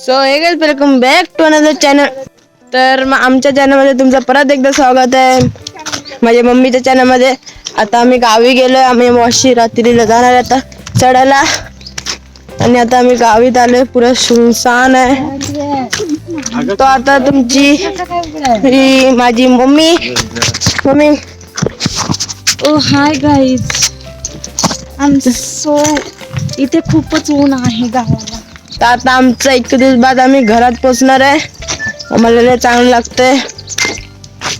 So hey guys welcome back to another channel तर मग आमच्या चॅनलमध्ये तुमचं परत एकदा स्वागत आहे. माझ्या मम्मीच्या चॅनलमध्ये आता आम्ही गावी गेलो आम्ही मॉशी रात्रीला जाणार आहे आता चढायला. आणि आता आम्ही गावीत आलोय. पुरं सुनसान आहे. तो आता तुमची ही माझी mummy. Mummy. Oh hi guys आमचं सो इथे खूपच ऊन आहे गावाला. तर आता आमचं एक दिवस बाद आम्ही घरात पोचणार आहे. आम्हाला लय चांगलं लागतंय.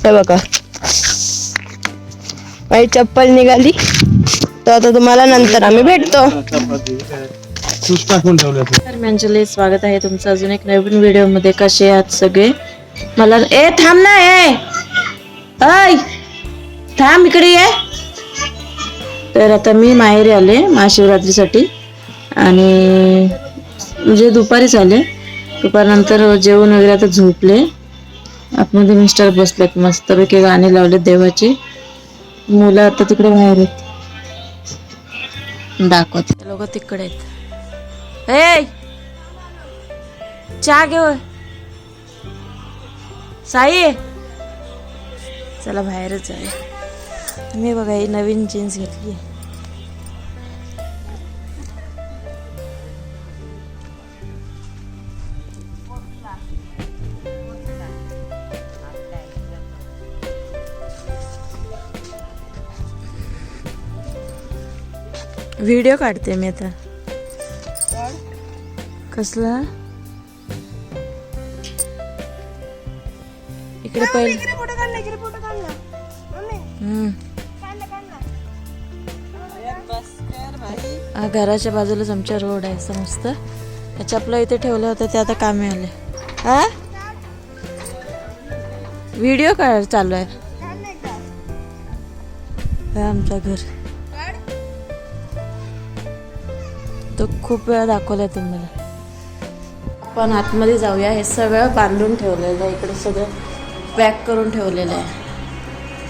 हे बघा. माझी चप्पल निघाली. तर आता तुम्हाला नंतर आम्ही भेटतो. मंजली स्वागत आहे तुमचं अजून एक नवीन व्हिडिओमध्ये कसे आहात सगळे? मला ए थांब ना ए! ऐ थांब इकडे ये. तर आता मी माहेरी आले महाशिवरात्रीसाठी आणि म्हणजे दुपारीच आले. दुपारनंतर जेवण वगैरे आता झोपले. आतमध्ये मिस्टर बसलेत मस्तपैकी गाणे लावले देवाचे. मुलं आता तिकडे बाहेर आहेत. दाखवते. लोक तिकडे आहेत. ए! चहा घेऊ साई! चला बाहेरच आहे. मी बघा ही नवीन जीन्स घेतली व्हिडिओ काढते मी आता. कसला? इकडे पहिले. हम्म. हा घराच्या बाजूलाच आमच्या रोड आहे असं मस्त. त्या चपला इथे ठेवल्या होत्या ते आता कामी आले. हा? व्हिडिओ काय चालू आहे. हे आमचं घर. तो खूप वेळा दाखवला आहे तुम्हाला. आपण आतमध्ये जाऊया. हे सगळं बांधून ठेवलेलं आहे. इकडे सगळं पॅक करून ठेवलेलं आहे.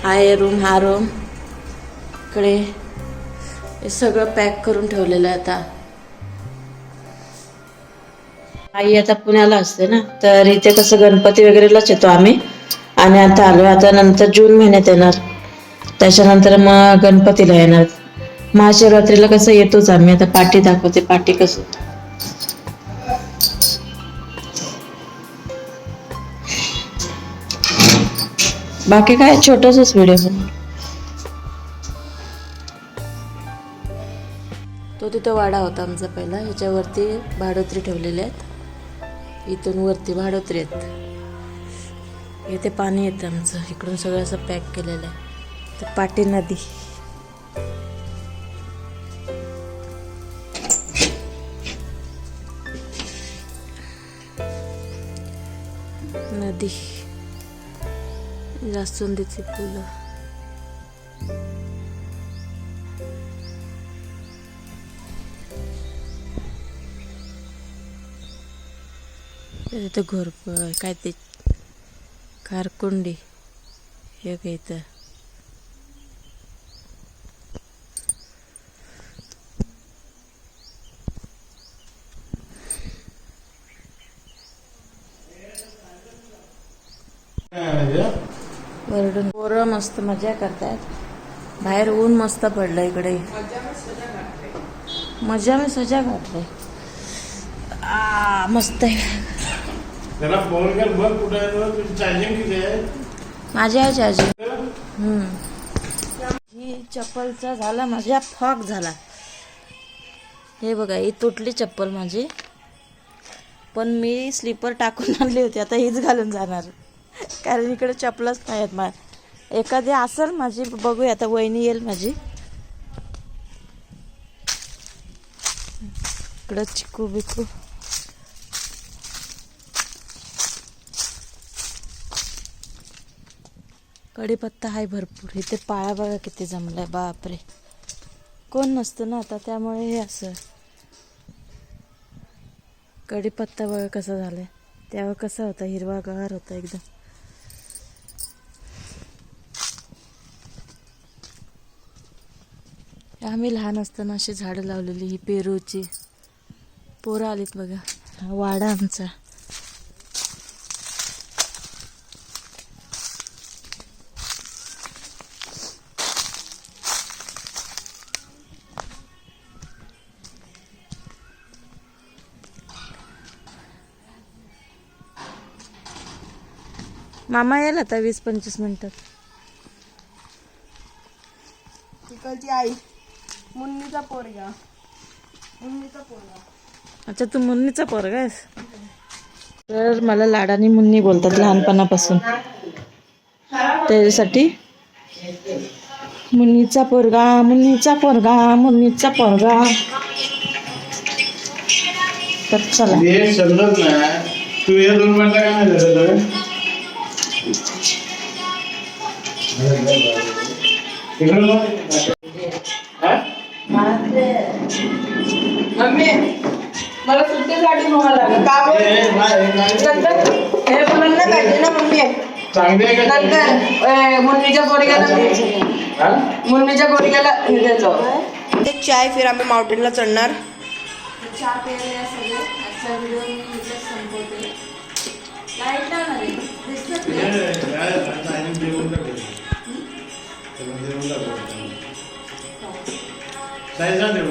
हा हे रूम हा रूम इकडे हे सगळं पॅक करून ठेवलेलं आहे आता. आई आता पुण्याला असते ना तर इथे कसं गणपती वगैरेलाच येतो आम्ही. आणि आता आलो आता नंतर जून महिन्यात येणार. त्याच्यानंतर मग गणपतीला येणार. महाशिवरात्रीला कसं येतोच आम्ही. आता पाठी दाखवते पाठी कसं बाकी काय? छोटसच व्हिडिओ तो तिथं वाडा होता आमचा पहिला. ह्याच्यावरती भाडोत्री ठेवलेले आहेत. इथून वरती भाडोत्री आहेत. इथे पाणी येतं आमचं. इकडून सगळं असं पॅक केलेलं आहे. तर पाटी नदी. नदी जास्वंदीची फुलं तिथं घोरपळ काय ते कारकुंडी हे काय इथं वरडून. पोरं मस्त मजा करतायत बाहेर ऊन मस्त पडलं इकडे. मजा मी सजा घातले. आ मस्त माझ्या आहे चार्जिंग. ही? चप्पलचा झाला माझ्या फॉक झाला. हे बघा ही तुटली चप्पल माझी. पण मी स्लीपर टाकून आणली होती आता हीच घालून जाणार. कारण इकडे चपलच नाही आहेत मा एखादी असेल माझी बघूया आता वहिनी येईल माझी. इकडं चिकू बिकू. कढीपत्ता आहे भरपूर इथे पाळा बघा किती जमलाय बापरे. कोण नसतं ना आता त्यामुळे हे असं. कढीपत्ता बघा कसा झालाय. त्यावर कसा होता हिरवागार होता एकदम. आम्ही लहान असताना अशी झाडं लावलेली ही पेरूची. पोरं आलीत बघा. हा वाडा आमचा. मामा येईल आता वीस पंचवीस मिनिटात तिकडची आई. मुन्नीचा पोरगा. मुन्नीचा पोरगा. अच्छा तू मुन्नीचा पोरगा आहेस? तर मला लाडाने मुन्नी बोलतात लहानपणापासून. त्याच्यासाठी मुन्नीचा पोरगा मुन्नीचा पोरगा मुन्नीचा पोरगा. तर चला. हे समजत नाही. तू हे दोन मिनिटं काय नाही झालं तिकडं बघ. मम्मी मला सुट्टीसाठी मोबाईल लागला. का बरं? नंतर? हे ना मम्मी. चांगली आहे का नंतर? ए, मुन्नीच्या पोरग्याला? मुन्नीच्या पोरग्याला देतो. ते चाय फिर आम्ही माउंटेनला चढणार. हे.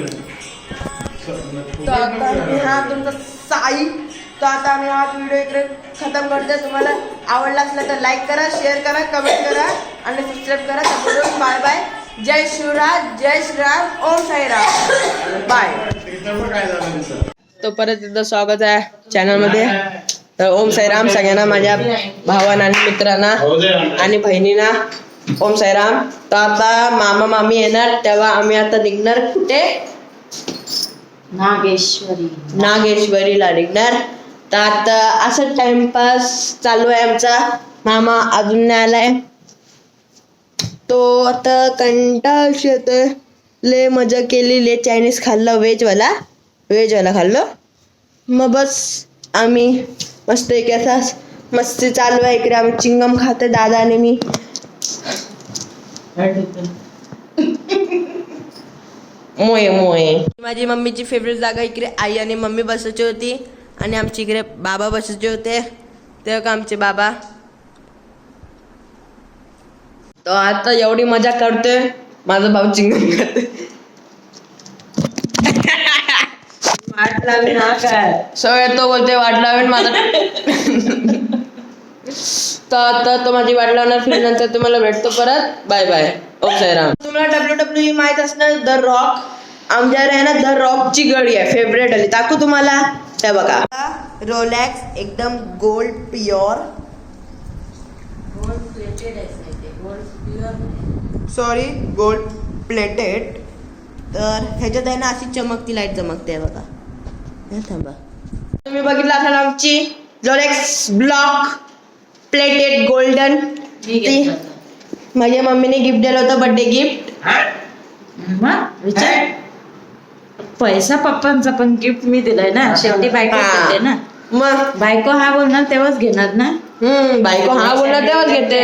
स- तर आता हा तुमचा साई तर आता आम्ही हा व्हिडिओ इकडे खतम करतोय. तुम्हाला आवडला असला तर लाईक करा शेअर करा कमेंट करा आणि सबस्क्राईब करा. तर बाय बाय जय शिवराज जय श्रीराम ओम साईराम. बाय तो परत एकदा स्वागत आहे चॅनलमध्ये तर ओम साईराम सगळ्यांना माझ्या भावांना आणि मित्रांना आणि बहिणींना. ओम साईराम. तर आता मामा मामी येणार तेव्हा आम्ही आता निघणार कुठे? नागेश्वरी. नागेश्वरीला निघणार. तर आता असं टाइमपास चालू आहे आमचा. मामा अजून नाही आलाय. तो आता कंटाळ येतोय. ले मजा केली ले चायनीज खाल्लं व्हेजवाला. व्हेजवाला खाल्लं. मग बस आम्ही मस्त एक असाच मस्ती चालू आहे इकडे. आम्ही चिंगम खाते दादा आणि मी मोये मोये माझी मम्मीची फेवरेट जागा इकडे आई आणि मम्मी बसायची होती आणि आमच्या इकडे बाबा बसायचे होते. ते का आमचे बाबा. तो आता एवढी मजा करतोय माझा भाऊ करतोय. वाट लावेन हा काय? सगळे तो बोलते वाट लावेन माझा. तर आता तो माझी वाट लावणार फिर नंतर तुम्हाला भेटतो परत. Bye bye. साईराम तुम्हाला डब्ल्यू डब्ल्यू माहीत असणार द रॉक आमच्याकडे आहे ना द रॉकची गडी आहे फेवरेट आली दाखवू तुम्हाला. त्या बघा. रोलॅक्स एकदम gold pure sorry gold plated तर ह्याच्यात आहे ना अशी चमकती लाइट चमकते आहे बघा. हे थांबा. तुम्ही बघितलं असाल आमची रोलेक्स ब्लॉक प्लेटेड गोल्डन ती माझ्या मम्मीने गिफ्ट दिलं होतं बर्थडे गिफ्ट मग विचार. पैसा पप्पांचा पण गिफ्ट मी दिलाय ना. शेवटी बायको हा. देते ना. मग? बायको हा बोलणार तेव्हाच घेणार ना? हम्म बायको हा बोलला तेव्हाच घेते.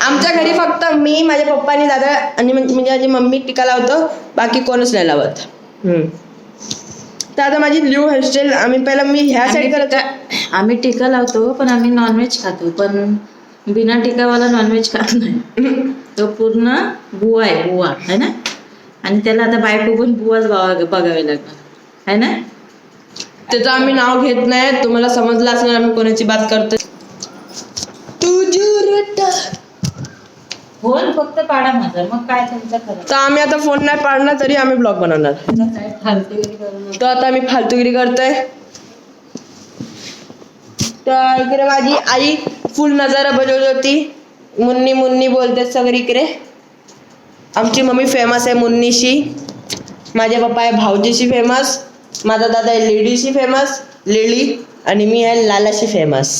आमच्या घरी फक्त मी माझ्या पप्पा आणि दादा आणि म्हणजे म्हणजे माझी मम्मी टिका लावतो बाकी कोणच नाही लावत. हम्म. तर आता माझी न्यू हेअरस्टाईल आम्ही पहिला मी ह्या साईड करत आम्ही टिका लावतो पण आम्ही नॉनव्हेज खातो पण बिना टिकावाला नॉनव्हेज खात नाही. तो पूर्ण बुवा आहे बुवा है ना? आणि त्याला आता बायको पण बुवाच बघा- बघावे लागणार है ना? त्याचं आम्ही नाव घेत नाही तुम्हाला समजलं असणार आम्ही कोणाची बात करतो फोन फक्त पाडा माझा मग काय तुमचं खरं? तर आम्ही आता फोन नाही पाडणार तरी आम्ही ब्लॉग बनवणार. तर आता आम्ही फालतूगिरी करतोय. तर इकडे माझी आई फुल नजारा बजवली होती. मुन्नी मुन्नी बोलते सगळीकडे आमची मम्मी फेमस आहे मुन्नीशी. माझे पप्पा आहे भाऊजीशी फेमस माझा दादा आहे लेडीशी फेमस लेडी आणि मी आहे लालाशी फेमस